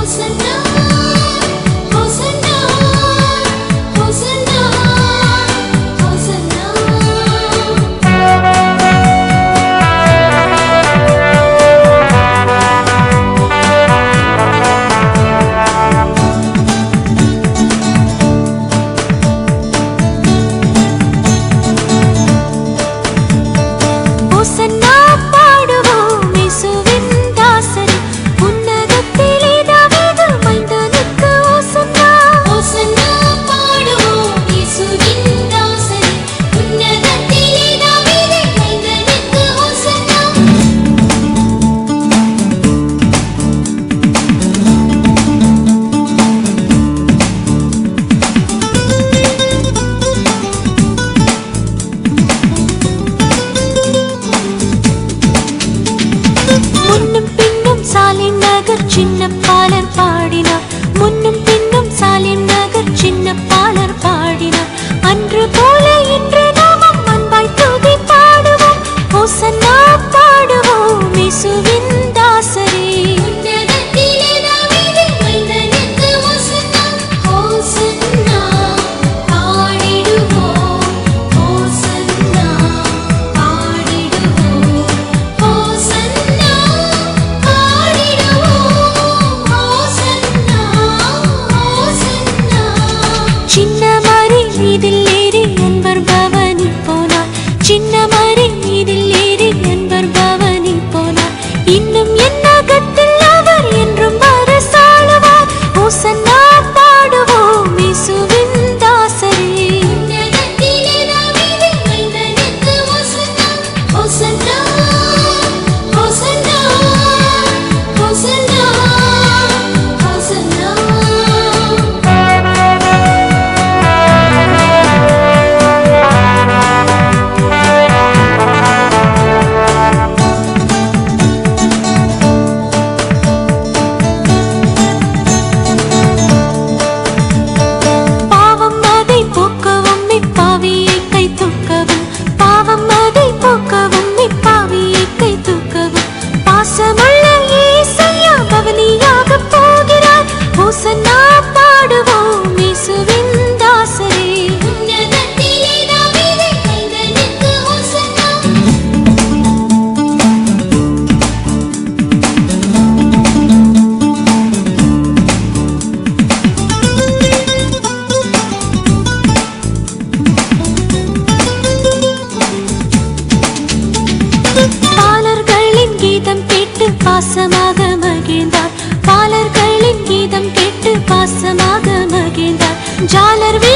close enough மன்னும் sana. பாசமாக மகிழ்ந்தார். பாலர்களின் கீதம் கேட்டு பாசமாக மகிழ்ந்தார். ஜாலர் வீ